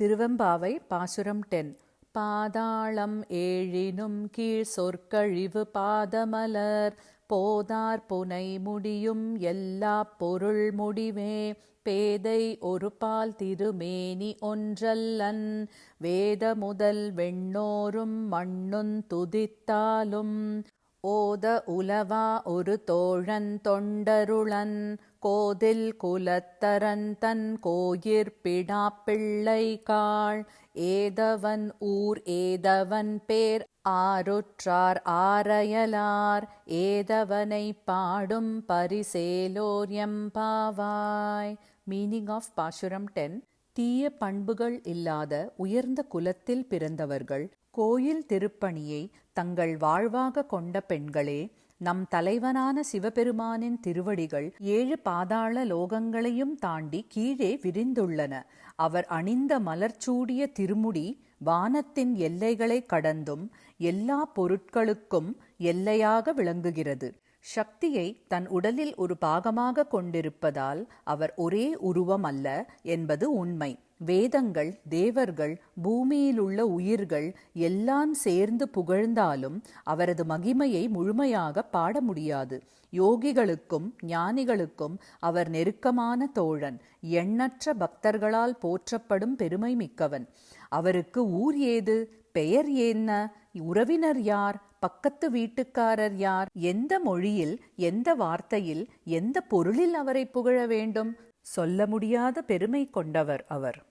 திருவெம்பாவை பாசுரம் டென். பாதாளம் ஏழினும் கீழ் சொற்கழிவு பாதமலர். போதார் புனை முடியும் எல்லா பொருள் முடிவே. பேதை ஒரு பால் திருமேனி ஒன்றல்லன். வேத முதல் வெண்ணோரும் மண்ணுந் துதித்தாலும். ஓத உலவா ஒரு தோழன் தொண்டருளன் கோதில் குலத்தரன் தன் கோயிற்பிடா பிள்ளை காள். ஏதவன் ஊர் ஏதவன் பேர் ஆருற்றார் ஆரையலார் ஏதவனை பாடும் பரிசேலோர் எம்பாவாய். மீனிங் ஆஃப் பாசுரம் டென் தீய பண்புகள் இல்லாத உயர்ந்த குலத்தில் பிறந்தவர்கள் கோயில் திருப்பணியை தங்கள் வாழ்வாக கொண்ட பெண்களே நம் தலைவனான சிவபெருமானின் திருவடிகள் ஏழு பாதாள லோகங்களையும் தாண்டி கீழே விரிந்துள்ளன. அவர் அணிந்த மலர்ச்சூடிய திருமுடி வானத்தின் எல்லைகளை கடந்தும் எல்லா பொருட்களுக்கும் எல்லையாக விளங்குகிறது. சக்தியை தன் உடலில் ஒரு பாகமாக கொண்டிருப்பதால் அவர் ஒரே உருவம் அல்ல என்பது உண்மை. வேதங்கள் தேவர்கள் பூமியிலுள்ள உயிர்கள் எல்லாம் சேர்ந்து புகழ்ந்தாலும் அவரது மகிமையை முழுமையாக பாட முடியாது. யோகிகளுக்கும் ஞானிகளுக்கும் அவர் நெருக்கமான தோழன் எண்ணற்ற பக்தர்களால் போற்றப்படும் பெருமை மிக்கவன். அவருக்கு ஊர் ஏது? பெயர் என்ன? உறவினர் யார்? பக்கத்து வீட்டுக்காரர் யார்? எந்த மொழியில் எந்த வார்த்தையில் எந்த பொருளில் அவரை புகழ வேண்டும்? சொல்ல முடியாத பெருமை கொண்டவர் அவர்.